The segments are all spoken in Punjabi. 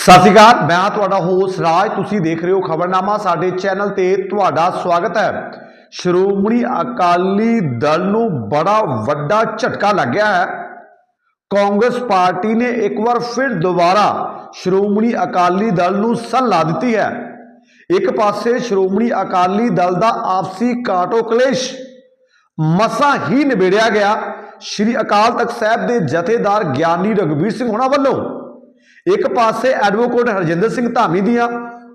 ਸਤਿ ਸ਼੍ਰੀ ਅਕਾਲ, ਮੈਂ ਤੁਹਾਡਾ ਹੋਸਟ ਰਾਜ, ਤੁਸੀਂ ਦੇਖ ਰਹੇ ਹੋ ਖਬਰਨਾਮਾ, ਸਾਡੇ ਚੈਨਲ ਤੇ ਤੁਹਾਡਾ ਸਵਾਗਤ ਹੈ। ਸ਼੍ਰੋਮਣੀ ਅਕਾਲੀ ਦਲ ਨੂੰ ਬੜਾ ਵੱਡਾ ਝਟਕਾ ਲੱਗਿਆ ਹੈ। ਕਾਂਗਰਸ ਪਾਰਟੀ ਨੇ ਇੱਕ ਵਾਰ ਫਿਰ ਦੁਬਾਰਾ ਸ਼੍ਰੋਮਣੀ ਅਕਾਲੀ ਦਲ ਨੂੰ ਸੱਲਾ ਦਿੱਤੀ ਹੈ। ਇੱਕ ਪਾਸੇ ਸ਼੍ਰੋਮਣੀ ਅਕਾਲੀ ਦਲ ਦਾ ਆਪਸੀ ਕਾਟੋ ਕਲੇਸ਼ ਮਸਾਂ ਹੀ ਨਿਬੇੜਿਆ ਗਿਆ। ਸ਼੍ਰੀ ਅਕਾਲ ਤਖਤ ਸਾਹਿਬ ਦੇ ਜਥੇਦਾਰ ਗਿਆਨੀ ਰਘਬੀਰ ਸਿੰਘ ਹੋਣਾ ਵੱਲੋਂ ਇੱਕ ਪਾਸੇ ਐਡਵੋਕੇਟ ਹਰਜਿੰਦਰ ਸਿੰਘ ਧਾਮੀ ਦੀਆਂ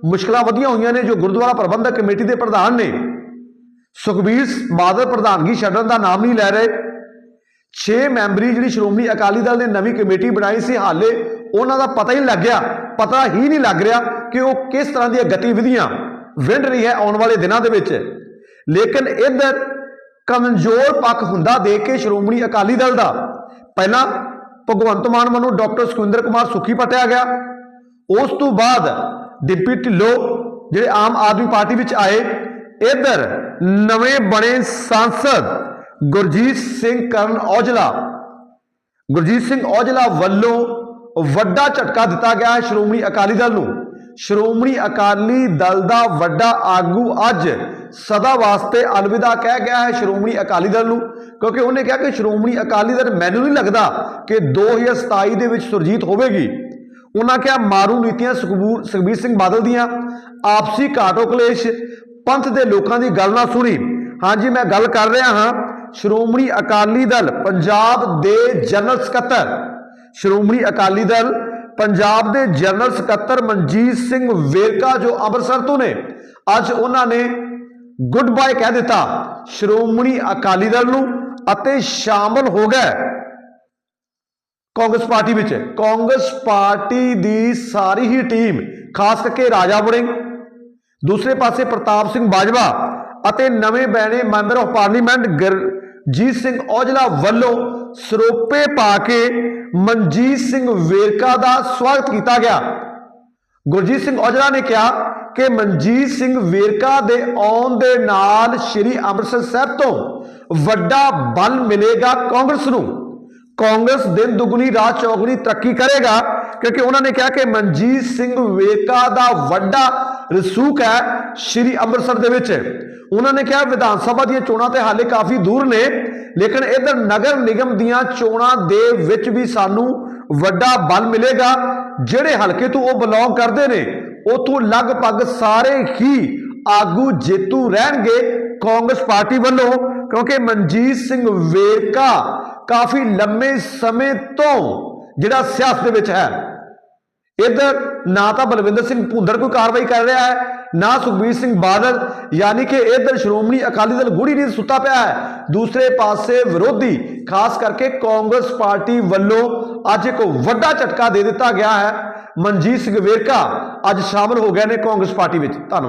ਮੁਸ਼ਕਲਾਂ ਵਧੀਆਂ ਹੋਈਆਂ ਨੇ, ਜੋ ਗੁਰਦੁਆਰਾ ਪ੍ਰਬੰਧਕ ਕਮੇਟੀ ਦੇ ਪ੍ਰਧਾਨ ਨੇ। ਸੁਖਬੀਰ ਬਾਦਲ ਪ੍ਰਧਾਨਗੀ ਛੱਡਣ ਦਾ ਨਾਮ ਨਹੀਂ ਲੈ ਰਹੇ। 6 ਮੈਂਬਰੀ ਜਿਹੜੀ ਸ਼੍ਰੋਮਣੀ ਅਕਾਲੀ ਦਲ ਨੇ ਨਵੀਂ ਕਮੇਟੀ ਬਣਾਈ ਸੀ, ਹਾਲੇ ਉਹਨਾਂ ਦਾ ਪਤਾ ਹੀ ਨਹੀਂ ਲੱਗਿਆ ਪਤਾ ਹੀ ਨਹੀਂ ਲੱਗ ਰਿਹਾ ਕਿ ਉਹ ਕਿਸ ਤਰ੍ਹਾਂ ਦੀਆਂ ਗਤੀਵਿਧੀਆਂ ਵਿੰਡ ਰਹੀ ਹੈ ਆਉਣ ਵਾਲੇ ਦਿਨਾਂ ਦੇ ਵਿੱਚ। ਲੇਕਿਨ ਇੱਧਰ ਕਮਜ਼ੋਰ ਪੱਖ ਹੁੰਦਾ ਦੇਖ ਕੇ ਸ਼੍ਰੋਮਣੀ ਅਕਾਲੀ ਦਲ ਦਾ। ਪਹਿਲਾਂ ਭਗਵੰਤ ਮਾਨ ਵੱਲੋਂ ਡਾਕਟਰ ਸੁਖਿੰਦਰ ਕੁਮਾਰ ਸੁਖੀ ਪਟਿਆ ਗਿਆ। ਉਸ ਤੋਂ ਬਾਅਦ ਡਿਪਟੀ ਢਿੱਲੋਂ ਜਿਹੜੇ ਆਮ ਆਦਮੀ ਪਾਰਟੀ ਵਿੱਚ ਆਏ, ਇੱਧਰ ਨਵੇਂ ਬਣੇ ਸੰਸਦ ਗੁਰਜੀਤ ਸਿੰਘ ਕਰਨ ਔਜਲਾ। ਗੁਰਜੀਤ ਸਿੰਘ ਔਜਲਾ ਵੱਲੋਂ ਵੱਡਾ ਝਟਕਾ ਦਿੱਤਾ ਗਿਆ ਹੈ ਸ਼੍ਰੋਮਣੀ ਅਕਾਲੀ ਦਲ ਨੂੰ। ਸ਼੍ਰੋਮਣੀ ਅਕਾਲੀ ਦਲ ਦਾ ਵੱਡਾ ਆਗੂ ਅੱਜ ਸਦਾ ਵਾਸਤੇ ਅਲਵਿਦਾ ਕਹਿ ਗਿਆ ਹੈ ਸ਼੍ਰੋਮਣੀ ਅਕਾਲੀ ਦਲ ਨੂੰ, ਕਿਉਂਕਿ ਉਹਨੇ ਕਿਹਾ ਕਿ ਸ਼੍ਰੋਮਣੀ ਅਕਾਲੀ ਦਲ, ਮੈਨੂੰ ਨਹੀਂ ਲੱਗਦਾ ਕਿ 2027 ਦੇ ਵਿੱਚ ਸੁਰਜੀਤ ਹੋਵੇਗੀ। ਉਹਨਾਂ ਕਿਹਾ ਮਾਰੂ ਨੀਤੀਆਂ ਸੁਖਬੂਰ ਸੁਖਬੀਰ ਸਿੰਘ ਬਾਦਲ ਦੀਆਂ, ਆਪਸੀ ਘਾਟੋ ਕਲੇਸ਼ ਪੰਥ ਦੇ ਲੋਕਾਂ ਦੀ ਗੱਲ ਨਾ ਸੁਣੀ। ਹਾਂਜੀ, ਮੈਂ ਗੱਲ ਕਰ ਰਿਹਾ ਹਾਂ। ਸ਼੍ਰੋਮਣੀ ਅਕਾਲੀ ਦਲ, ਪੰਜਾਬ ਦੇ ਜਨਰਲ ਸਕੱਤਰ। ਸ਼੍ਰੋਮਣੀ ਅਕਾਲੀ ਦਲ, ਪੰਜਾਬ ਦੇ ਜਨਰਲ ਸਕੱਤਰ ਮਨਜੀਤ ਸਿੰਘ ਵੇਰਕਾ ਜੋ ਅੰਮ੍ਰਿਤਸਰ ਤੋਂ ਨੇ, ਅੱਜ ਉਹਨਾਂ ਨੇ ਗੁੱਡ ਬਾਏ ਕਹਿ ਦਿੱਤਾ। ਸ਼੍ਰੋਮਣੀ ਅਕਾਲੀ ਦਲ ਨੂੰ ਅਤੇ ਸ਼ਾਮਲ ਹੋ ਗਏ ਕਾਂਗਰਸ ਪਾਰਟੀ ਵਿੱਚ। ਕਾਂਗਰਸ ਪਾਰਟੀ ਦੀ ਸਾਰੀ ਹੀ ਟੀਮ, ਖਾਸ ਕਰਕੇ ਰਾਜਾ ਵੜਿੰਗ, ਦੂਸਰੇ ਪਾਸੇ ਪ੍ਰਤਾਪ ਸਿੰਘ ਬਾਜਵਾ ਅਤੇ ਨਵੇਂ ਬੈਣੇ member of parliament Gurjeet Singh Aujla ਵੱਲੋਂ ਸਰੋਪੇ ਪਾ ਕੇ ਮਨਜੀਤ ਸਿੰਘ ਵੇਰਕਾ ਦਾ ਸਵਾਗਤ ਕੀਤਾ ਗਿਆ। ਗੁਰਜੀਤ ਸਿੰਘ ਔਜਲਾ ਨੇ ਕਿਹਾ ਕਿ ਮਨਜੀਤ ਸਿੰਘ ਵੇਰਕਾ ਦੇ ਆਉਣ ਦੇ ਨਾਲ ਸ੍ਰੀ ਅੰਮ੍ਰਿਤਸਰ ਸਾਹਿਬ ਤੋਂ ਵੱਡਾ ਬਲ ਮਿਲੇਗਾ ਕਾਂਗਰਸ ਨੂੰ। ਕਾਂਗਰਸ ਦਿਨ ਦੁਗਣੀ, ਰਾਤ ਚੌਗਣੀ ਤਰੱਕੀ ਕਰੇਗਾ ਕਿਉਂਕਿ ਉਹਨਾਂ ਨੇ ਕਿਹਾ ਕਿ ਮਨਜੀਤ ਸਿੰਘ ਵੇਰਕਾ ਦਾ ਵੱਡਾ ਰਸੂਖ ਹੈ ਸ੍ਰੀ ਅੰਮ੍ਰਿਤਸਰ ਦੇ ਵਿੱਚ। ਉਹਨਾਂ ਨੇ ਕਿਹਾ ਵਿਧਾਨ ਸਭਾ ਦੀਆਂ ਚੋਣਾਂ ਤੇ ਹਾਲੇ ਕਾਫੀ ਦੂਰ ਨੇ, ਲੇਕਿਨ ਇਧਰ ਨਗਰ ਨਿਗਮ ਦੀਆਂ ਚੋਣਾਂ ਦੇ ਵਿੱਚ ਵੀ ਸਾਨੂੰ ਵੱਡਾ ਬਲ ਮਿਲੇਗਾ। ਜਿਹੜੇ ਹਲਕੇ ਤੋਂ ਉਹ ਬਿਲੋਂਗ ਕਰਦੇ ਨੇ, ਉਥੋਂ ਲਗਭਗ ਸਾਰੇ ਹੀ ਆਗੂ ਜੇਤੂ ਰਹਿਣਗੇ ਕਾਂਗਰਸ ਪਾਰਟੀ ਵੱਲੋਂ, ਕਿਉਂਕਿ ਮਨਜੀਤ ਸਿੰਘ ਵੇਰਕਾ ਕਾਫੀ ਲੰਮੇ ਸਮੇਂ ਤੋਂ ਜਿਹੜਾ ਸਿਆਸਤ ਦੇ ਵਿੱਚ ਹੈ। ਇਧਰ ਨਾ ਤਾਂ ਬਲਵਿੰਦਰ ਸਿੰਘ ਭੁੰਦਰ ਕੋਈ ਕਾਰਵਾਈ ਕਰ ਰਿਹਾ ਹੈ, ਨਾ ਸੁਖਬੀਰ ਸਿੰਘ ਬਾਦਲ, ਯਾਨੀ ਕਿ ਇਧਰ ਸ਼੍ਰੋਮਣੀ ਅਕਾਲੀ ਦਲ ਗੂੜੀ ਨਹੀਂ ਸੁੱਤਾ ਪਿਆ ਹੈ। ਦੂਸਰੇ ਪਾਸੇ ਵਿਰੋਧੀ, ਖਾਸ ਕਰਕੇ ਕਾਂਗਰਸ ਪਾਰਟੀ ਵੱਲੋਂ ਅੱਜ ਇੱਕ ਵੱਡਾ ਝਟਕਾ ਦੇ ਦਿੱਤਾ ਗਿਆ ਹੈ। ਮਨਜੀਤ ਸਿੰਘ ਵੇਰਕਾ ਅੱਜ ਸ਼ਾਮਲ ਹੋ ਗਏ ਨੇ ਕਾਂਗਰਸ ਪਾਰਟੀ ਵਿੱਚ। ਧੰਨਵਾਦ।